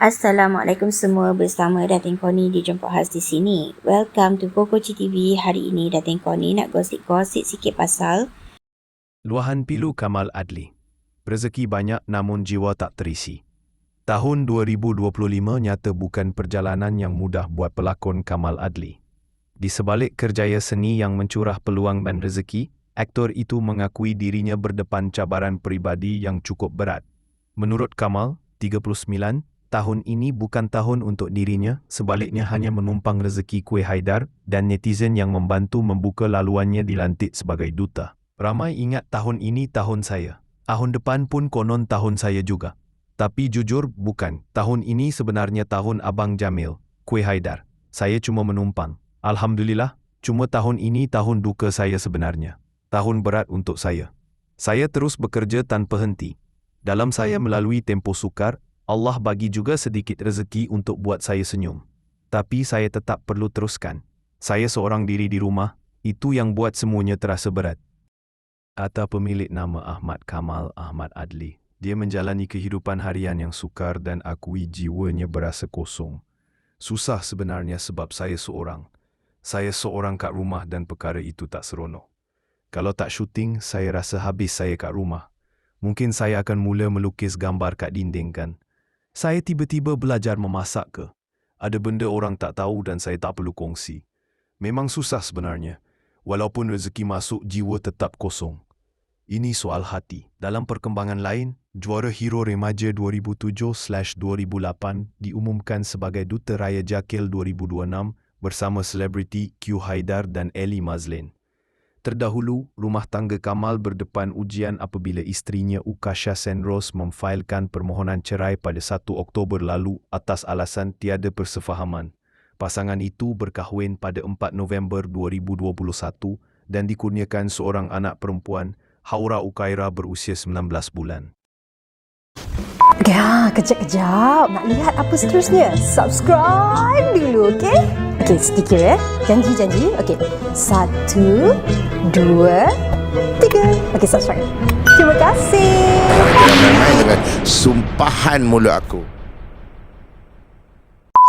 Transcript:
Assalamualaikum semua bersama Datin Koni di Jemput Khas di sini. Welcome to Kokoci TV. Hari ini Datin Koni nak gosip-gosip sikit pasal Luahan pilu Kamal Adli. Rezeki banyak namun jiwa tak terisi. Tahun 2025 nyata bukan perjalanan yang mudah buat pelakon Kamal Adli. Di sebalik kerjaya seni yang mencurah peluang dan rezeki, aktor itu mengakui dirinya berdepan cabaran peribadi yang cukup berat. Menurut Kamal, 39, tahun ini bukan tahun untuk dirinya, sebaliknya hanya menumpang rezeki Kuih Haidar dan netizen yang membantu membuka laluannya dilantik sebagai duta. Ramai ingat tahun ini tahun saya. Tahun depan pun konon tahun saya juga. Tapi jujur bukan. Tahun ini sebenarnya tahun Abang Jamil, Kuih Haidar. Saya cuma menumpang. Alhamdulillah, cuma tahun ini tahun duka saya sebenarnya. Tahun berat untuk saya. Saya terus bekerja tanpa henti. Dalam saya melalui tempoh sukar, Allah bagi juga sedikit rezeki untuk buat saya senyum. Tapi saya tetap perlu teruskan. Saya seorang diri di rumah, itu yang buat semuanya terasa berat. Kata pemilik nama Ahmad Kamal Ahmad Adli. Dia menjalani kehidupan harian yang sukar dan akui jiwanya berasa kosong. Susah sebenarnya sebab saya seorang. Saya seorang kat rumah dan perkara itu tak seronok. Kalau tak syuting, saya rasa habis saya kat rumah. Mungkin saya akan mula melukis gambar kat dinding kan. Saya tiba-tiba belajar memasak ke. Ada benda orang tak tahu dan saya tak perlu kongsi. Memang susah sebenarnya. Walaupun rezeki masuk, jiwa tetap kosong. Ini soal hati. Dalam perkembangan lain, juara Hero Remaja 2007-2008 diumumkan sebagai Duta Raya Jakil 2026 bersama selebriti Q Haidar dan Ellie Mazlin. Terdahulu, rumah tangga Kamal berdepan ujian apabila isterinya Ukasha Senros memfailkan permohonan cerai pada 1 Oktober lalu atas alasan tiada persefahaman. Pasangan itu berkahwin pada 4 November 2021 dan dikurniakan seorang anak perempuan, Haura Ukaira berusia 19 bulan. Ya, kejap-kejap. Nak lihat apa seterusnya? Subscribe dulu, okey? Okey, sedikit ya. Janji-janji. Okey. Satu, dua, tiga. Okey, subscribe. Terima kasih. Sumpahan mulut aku.